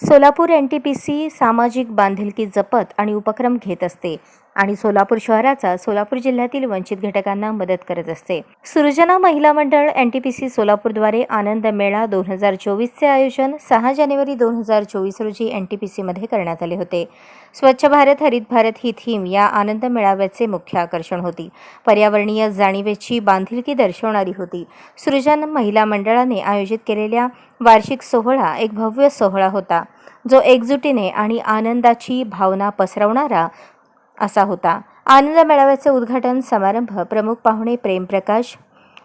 Solapur N T P C सामाजिक बांधिलकी जपत आणि उपक्रम घेत असते. आणि सोलापूर शहराचा सोलापूर जिल्ह्यातील वंचित घटकांना मदत करत असते. सृजना महिला मंडळ एन टी पी सी सोलापूरद्वारे आनंद मेळा दोन हजार चोवीसचे आयोजन सहा जानेवारी दोन हजार चोवीस रोजी एन टी पी सीमध्ये करण्यात आले होते. स्वच्छ भारत हरित भारत ही थीम या आनंद मेळाव्याचे मुख्य आकर्षण होती. पर्यावरणीय जाणीवेची बांधिलकी दर्शवणारी होती. सृजन महिला मंडळाने आयोजित केलेल्या वार्षिक सोहळा एक भव्य सोहळा होता. जो एकजुटीने आणि आनंदाची भावना पसरवणारा असा होता. आनंद मेळाव्याचे उद्घाटन समारंभ प्रमुख पाहुणे प्रेमप्रकाश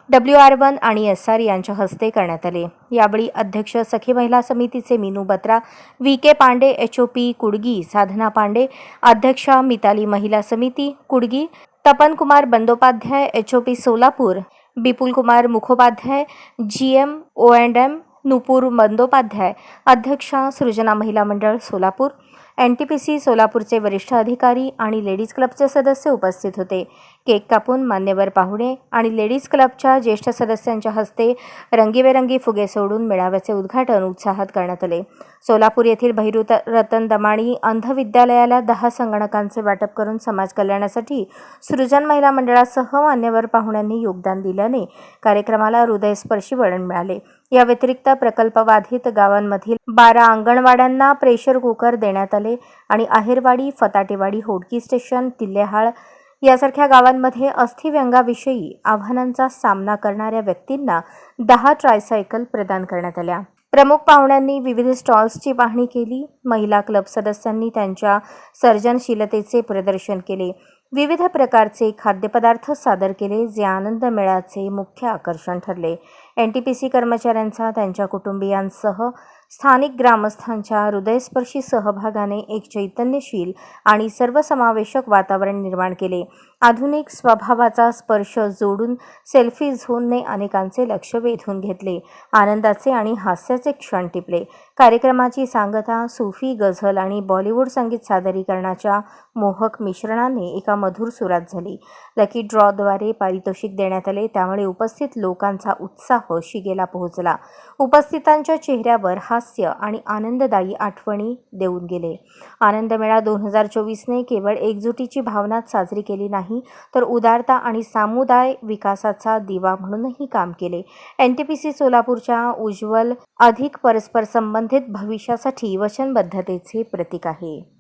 डब्ल्यू आर वन आणि एस आर यांच्या हस्ते करण्यात आले. यावेळी अध्यक्ष सखी महिला समितीचे Meenu Batra V K Pande H O P Kudgi Sadhana Pande अध्यक्षा मिताली महिला समिती Kudgi Tapan Kumar Bandopadhyay H O P Solapur Bipul Kumar Mukhopadhyay G M O and M Nupur Bandopadhyay अध्यक्षा सृजना महिला मंडळ Solapur N T P C सोलापूरचे वरिष्ठ अधिकारी आणि लेडीज क्लबचे सदस्य उपस्थित होते. केक कापून मान्यवर पाहुणे आणि लेडीज क्लबच्या ज्येष्ठ सदस्यांच्या हस्ते रंगीबेरंगी फुगे सोडून मेळाव्याचे उद्घाटन उत्साहात करण्यात आले. सोलापूर येथील बहिरुत रतन दमाणी अंध विद्यालयाला दहा संगणकांचे वाटप करून समाज कल्याणासाठी सृजन महिला मंडळासह मान्यवर पाहुण्यांनी योगदान दिल्याने कार्यक्रमाला हृदयस्पर्शी वळण मिळाले. या व्यतिरिक्त प्रकल्पबाधित गावांमधील बारा अंगणवाड्यांना प्रेशर कुकर देण्यात आले आणि आहेरवाडी फताटेवाडी होडकी स्टेशन तिल्लेहाळ यासारख्या गावांमध्ये अस्थिव्यंगाविषयी आव्हानांचा सामना करणाऱ्या व्यक्तींना दहा ट्रायसायकल प्रदान करण्यात आल्या. प्रमुख पाहुण्यांनी विविध स्टॉल्सची पाहणी केली. महिला क्लब सदस्यांनी त्यांच्या सर्जनशीलतेचे प्रदर्शन केले. विविध प्रकारचे खाद्यपदार्थ सादर केले जे आनंद मेळ्याचे मुख्य आकर्षण ठरले. एन टी पी सी कर्मचाऱ्यांचा त्यांच्या कुटुंबियांसह स्थानिक ग्रामस्थांच्या हृदयस्पर्शी सहभागाने एक चैतन्यशील आणि सर्वसमावेशक वातावरण निर्माण केले. आधुनिक स्वभावाचा स्पर्श जोडून सेल्फी झोनने अनेकांचे लक्ष वेधून घेतले. आनंदाचे आणि हास्याचे क्षण टिपले. कार्यक्रमाची सांगता सूफी गझल आणि बॉलिवूड संगीत सादरीकरणाच्या मोहक मिश्रणाने एका मधुर सुरात झाली. लकी ड्रॉद्वारे पारितोषिक देण्यात आले. त्यामुळे उपस्थित लोकांचा उत्साह शिगेला पोहोचला. उपस्थितांच्या चेहऱ्यावर हास्य आणि आनंददायी आठवणी देऊन गेले. आनंद मेळा दोन हजार चोवीसने केवळ एकजुटीची भावनाच साजरी केली नाही तर उदारता आणि सामुदाय विकासाचा दिवा म्हणूनही काम केले. एन टी पी सी सोलापूरच्या उज्ज्वल अधिक परस्पर संबंधित भविष्यासाठी वचनबद्धतेचे प्रतीक आहे.